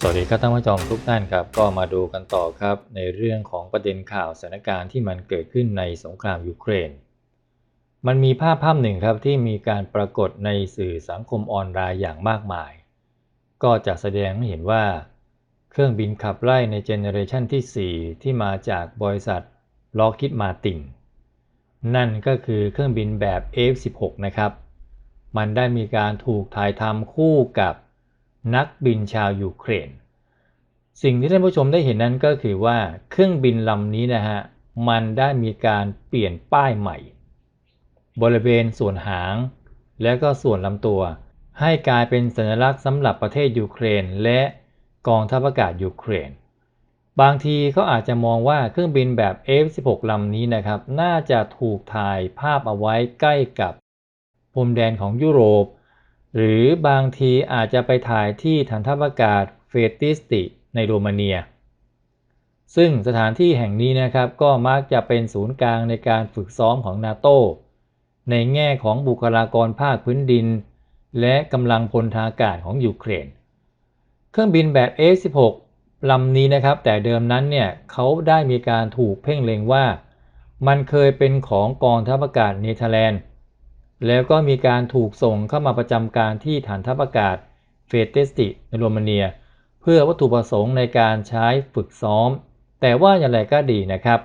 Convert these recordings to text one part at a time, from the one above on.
สวัสดีครับท่านผู้ชมทุกท่านครับก็มาดูกันต่อครับในเรื่องของประเด็นข่าวสถานการณ์ที่มันเกิดขึ้นในสงครามยูเครน มันมีภาพภาพหนึ่งครับที่มีการปรากฏในสื่อสังคมออนไลน์อย่างมากมาย ก็จะแสดงให้เห็นว่า เครื่องบินขับไล่ในเจเนอเรชันที่ 4 ที่มาจากบริษัทลอคิดมาตินนั่นก็คือเครื่องบินแบบ F16 นะครับ มันได้มีการถูกถ่ายทำคู่กับ นักบินชาวยูเครน สิ่งที่ท่านผู้ชมได้เห็นนั้นก็คือว่าเครื่องบินลำนี้นะฮะมันได้มีการเปลี่ยนป้ายใหม่ บริเวณส่วนหาง และก็ส่วนลำตัว ให้กลายเป็นสัญลักษณ์สำหรับประเทศยูเครน และกองทัพอากาศยูเครน บางทีเขาอาจจะมองว่าเครื่องบินแบบ F16 ลำนี้นะครับ น่าจะถูกถ่ายภาพเอาไว้ใกล้กับพรมแดนของยุโรป หรือบางทีอาจจะไปถ่ายที่ฐานทัพอากาศเฟติสติในโรมาเนีย ซึ่งสถานที่แห่งนี้นะครับก็มักจะเป็นศูนย์กลางในการฝึกซ้อมของนาโตในแง่ของบุคลากรภาคพื้นดิน และกำลังพลทางอากาศของยูเครน เครื่องบินแบบ F16 ลำนี้นะครับแต่เดิมนั้นเนี่ยเขาได้มีการถูกเพ่งเล็งว่า มันเคยเป็นของกองทัพอากาศเนเธอร์แลนด์ แล้วก็มีการถูกส่งเข้ามาประจำการที่ฐานทัพอากาศเฟเตสติในโรมาเนีย เพื่อวัตถุประสงค์ในการใช้ฝึกซ้อม แต่ว่าอย่างไรก็ดีนะครับ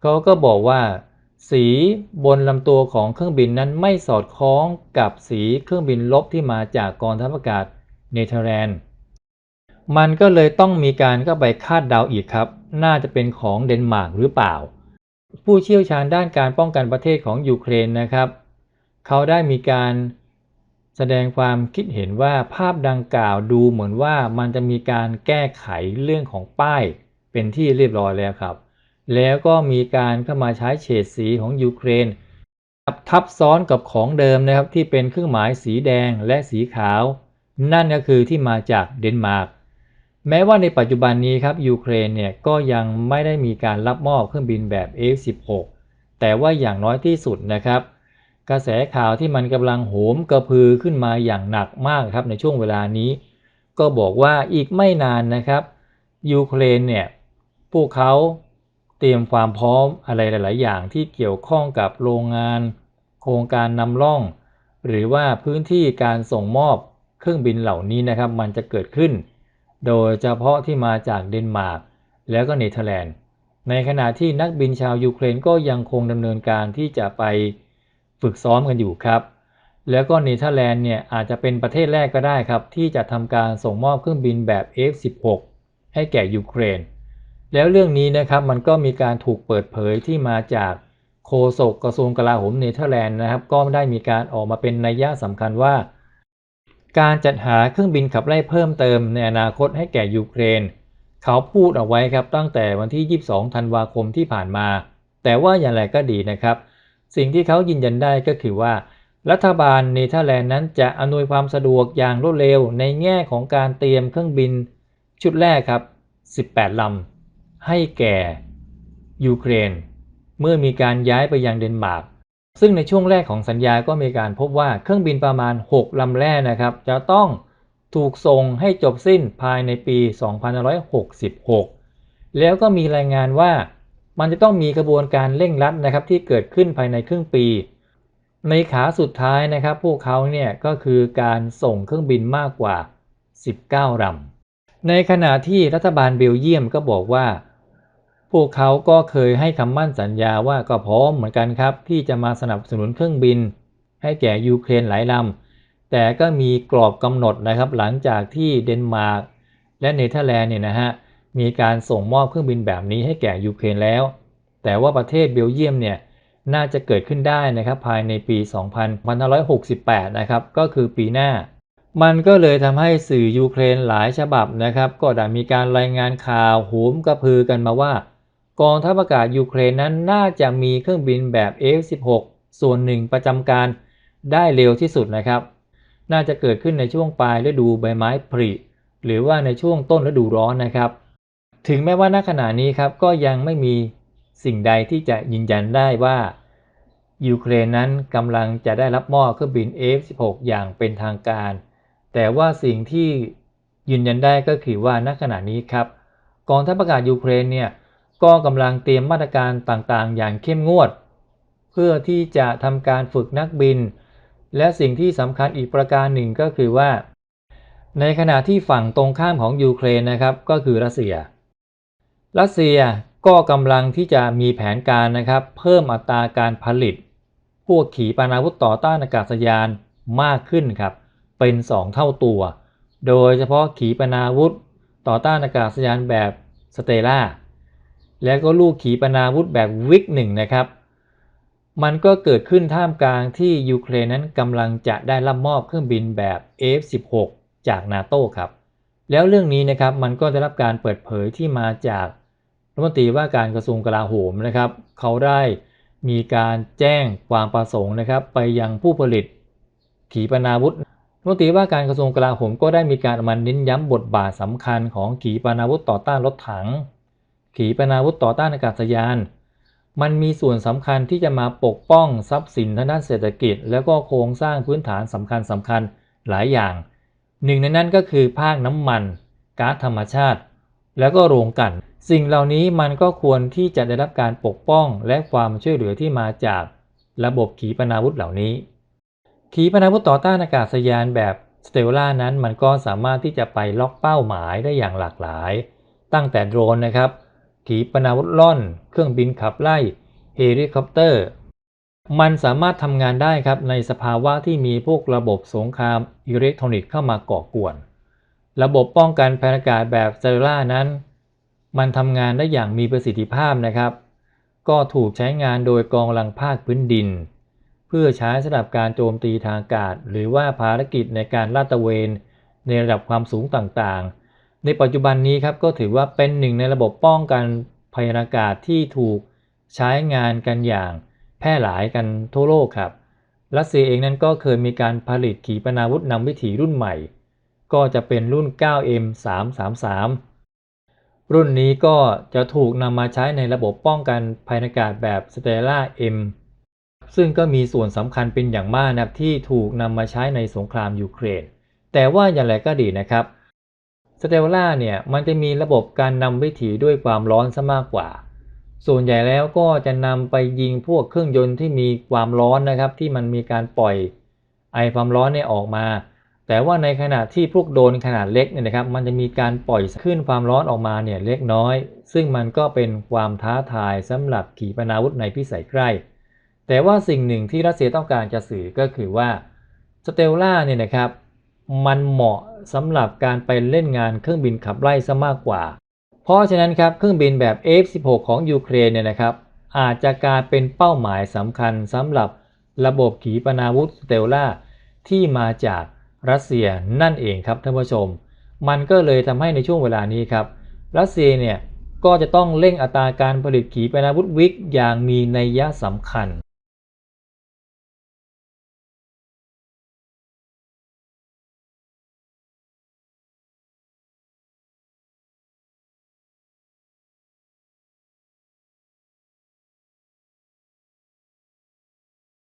เขาก็บอกว่า สีบนลำตัวของเครื่องบินนั้นไม่สอดคล้องกับสีเครื่องบินลบที่มาจากกองทัพอากาศเนเธอร์แลนด์มันก็เลยต้องมีการก็ไปคาดเดาอีกครับ น่าจะเป็นของเดนมาร์กหรือเปล่า ผู้เชี่ยวชาญด้านการป้องกันประเทศของยูเครนนะครับ เขาได้มีการแสดงความคิดเห็นว่าภาพดังกล่าวดูเหมือนว่ามันจะมีการแก้ไขเรื่องของป้ายเป็นที่เรียบร้อยแล้วครับ แล้วก็มีการเข้ามาใช้เฉดสีของยูเครนทับซ้อนกับของเดิมนะครับที่เป็นเครื่องหมายสีแดงและสีขาว นั่นก็คือที่มาจากเดนมาร์กแม้ว่าในปัจจุบันนี้ครับยูเครนเนี่ยก็ยังไม่ได้มีการรับมอบเครื่องบินแบบ F16 แต่ว่าอย่างน้อยที่สุดนะครับ กระแสข่าวที่มันกำลังโหมกระพือขึ้นมาอย่างหนักมากครับในช่วงเวลานี้ ก็บอกว่าอีกไม่นานนะครับยูเครนเนี่ยพวกเขาเตรียมความพร้อมอะไรหลาย ๆ อย่างที่เกี่ยวข้องกับโรงงาน โครงการนำร่อง หรือว่าพื้นที่การส่งมอบเครื่องบินเหล่านี้นะครับมันจะเกิดขึ้น โดยเฉพาะที่มาจากเดนมาร์กแล้วก็เนเธอร์แลนด์ ในขณะที่นักบินชาวยูเครนก็ยังคงดำเนินการที่จะไป ฝึกซ้อมกันอยู่ครับ แล้วก็เนเธอร์แลนด์เนี่ยอาจจะเป็นประเทศแรกก็ได้ครับ ที่จะทำการส่งมอบเครื่องบินแบบ F16 ให้แก่ยูเครน แล้วเรื่องนี้นะครับมันก็มีการถูกเปิดเผยที่มาจากโฆษกกระทรวงกลาโหมเนเธอร์แลนด์นะครับ ก็ได้มีการออกมาเป็นนัยยะสำคัญว่า การจัดหาเครื่องบินขับไล่เพิ่มเติมในอนาคตให้แก่ยูเครน เขาพูดเอาไว้ครับตั้งแต่วันที่ 22 ธันวาคมที่ผ่านมา แต่ว่าอย่างไรก็ดีนะครับ สิ่งที่เขายืนยันได้ก็คือว่า รัฐบาลเนเธอร์แลนด์นั้นจะอำนวยความสะดวกอย่างรวดเร็วในแง่ของการเตรียมเครื่องบินชุดแรกครับ 18 ลำ ให้แก่ยูเครน เมื่อมีการย้ายไปยังเดนมาร์กซึ่งในช่วงแรกของสัญญาก็มีการพบว่าเครื่องบินประมาณ 6 ลำแรกนะครับ จะต้องถูกส่งให้จบสิ้นภายในปี 2566 แล้วก็มีรายงานว่า มันจะต้องมีกระบวนการเร่งรัดนะครับที่เกิดขึ้นภายในครึ่งปี ในขาสุดท้ายนะครับ พวกเขาเนี่ยก็คือการส่งเครื่องบินมากกว่า 19ลำในขณะที่รัฐบาลเบลเยียมก็บอกว่า พวกเขาก็เคยให้คำมั่นสัญญาว่าก็พร้อมเหมือนกันครับ ที่จะมาสนับสนุนเครื่องบิน ให้แก่ยูเครนหลายลำแต่ก็มีกรอบกำหนดนะครับหลังจากที่เดนมาร์กและเนเธอร์แลนด์เนี่ยนะฮะ มีการส่งมอบเครื่องบินแบบนี้ให้แก่ยูเครนแล้ว แต่ว่าประเทศเบลเยียมเนี่ยน่าจะเกิดขึ้นได้นะครับภายในปี 2568 นะครับก็คือปีหน้า มันก็เลยทำให้สื่อยูเครนหลายฉบับนะครับก็ได้มีการรายงานข่าวโหมกระพือกันมาว่า กองทัพอากาศยูเครนนั้นน่าจะมีเครื่องบินแบบ F16 ส่วนหนึ่งประจำการได้เร็วที่สุดนะครับ น่าจะเกิดขึ้นในช่วงปลายฤดูใบไม้ผลิหรือว่าในช่วงต้นฤดูร้อนนะครับ ถึงแม้ว่าณขณะนี้ครับก็ยังไม่มีสิ่งใดที่จะยืนยันได้ว่ายูเครนนั้นกำลังจะได้รับมอบเครื่องบิน F16 อย่างเป็นทางการ แต่ว่าสิ่งที่ยืนยันได้ก็คือว่าณขณะนี้ครับกองทัพอากาศยูเครนเนี่ยก็กำลังเตรียมมาตรการต่างๆ อย่างเข้มงวด เพื่อที่จะทำการฝึกนักบิน และสิ่งที่สำคัญอีกประการหนึ่งก็คือว่า ในขณะที่ฝั่งตรงข้ามของยูเครนนะครับก็คือรัสเซีย รัสเซียก็กำลังที่จะมีแผนการนะครับ เพิ่มอัตราการผลิต พวกขีปนาวุธต่อต้านอากาศยานมากขึ้นครับ เป็น 2 เท่าตัว โดยเฉพาะขีปนาวุธต่อต้านอากาศยานแบบสเตล่าและก็ลูกขีปนาวุธแบบวิกหนึ่งนะครับ มันก็เกิดขึ้นท่ามกลางที่ยูเครนนั้นกำลังจะได้รับมอบเครื่องบินแบบ F-16 จากนาโต้ครับ แล้วเรื่องนี้นะครับมันก็ได้รับการเปิดเผยที่มาจาก รัฐมนตรีว่าการกระทรวงกลาโหมนะครับเขาได้มีการแจ้งความประสงค์นะครับ ไปยังผู้ผลิตขีปนาวุธรัฐมนตรีว่าการกระทรวงกลาโหมก็ได้มีการมันเน้นย้ำบทบาทสำคัญของขีปนาวุธต่อต้านรถถัง ขีปนาวุธต่อต้านอากาศยาน มันมีส่วนสำคัญที่จะมาปกป้องทรัพย์สินทางด้านเศรษฐกิจ แล้วก็โครงสร้างพื้นฐานสำคัญสำคัญหลายอย่าง หนึ่งในนั้นก็คือภาคน้ำมันก๊าซธรรมชาติ แล้วก็โรงกลั่น สิ่งเหล่านี้มันก็ควรที่จะได้รับการปกป้องและความช่วยเหลือที่มาจากระบบขีปนาวุธเหล่านี้ ขีปนาวุธต่อต้านอากาศยานแบบสเตลล่านั้นมันก็สามารถที่จะไปล็อกเป้าหมายได้อย่างหลากหลาย ตั้งแต่โดรนนะครับ ขีปนาวุธล่อน เครื่องบินขับไล่เฮลิคอปเตอร์ มันสามารถทำงานได้ครับในสภาวะที่มีพวกระบบสงครามอิเล็กทรอนิกส์เข้ามาก่อกวน ระบบป้องกันภัยอากาศแบบสเซลล่านั้น มันทำงานได้อย่างมีประสิทธิภาพนะครับ ก็ถูกใช้งานโดยกองลังภาคพื้นดิน เพื่อใช้สำหรับการโจมตีทางอากาศ หรือว่าภารกิจในการลาดตระเวนในระดับความสูงต่างๆ ในปัจจุบันนี้ครับก็ถือว่าเป็นหนึ่งในระบบป้องกันภัยอากาศที่ถูกใช้งานกันอย่างแพร่หลายกันทั่วโลกครับ รัสเซียเองนั้นก็เคยมีการผลิตขีปนาวุธนำวิถีรุ่นใหม่ ก็จะเป็นรุ่น 9M333 รุ่นนี้ก็จะถูกนำมาใช้ในระบบป้องกันภัยอากาศแบบ Stella M ซึ่งก็มีส่วนสำคัญเป็นอย่างมากนะครับที่ถูกนำมาใช้ในสงครามยูเครน แต่ว่าอย่างไรก็ดีนะครับสเตลล่าเนี่ยมันจะมีระบบการนำวิถีด้วยความร้อนซะมากกว่า ส่วนใหญ่แล้วก็จะนำไปยิงพวกเครื่องยนต์ที่มีความร้อนนะครับ ที่มันมีการปล่อยไอความร้อนเนี่ยออกมา แต่ว่าในขณะที่พวกโดนขนาดเล็กเนี่ยนะครับ มันจะมีการปล่อยขึ้นความร้อนออกมาเนี่ยเล็กน้อย ซึ่งมันก็เป็นความท้าทายสำหรับขีปนาวุธในพิสัยใกล้ แต่ว่าสิ่งหนึ่งที่รัสเซียต้องการจะสื่อก็คือว่าสเตลล่าเนี่ยนะครับมันเหมาะสำหรับการไปเล่นงานเครื่องบินขับไล่ซะมากกว่า เพราะฉะนั้นครับเครื่องบินแบบ F-16 ของยูเครนเนี่ยนะครับอาจจะกลายเป็นเป้าหมายสำคัญสำหรับระบบขีปนาวุธสเตลล่าที่มาจาก รัสเซียนั่นเองครับท่านผู้ชม มันก็เลยทำให้ในช่วงเวลานี้ครับ รัสเซียเนี่ยก็จะต้องเร่งอัตราการผลิตขีปนาวุธวิกอย่างมีนัยยะสำคัญ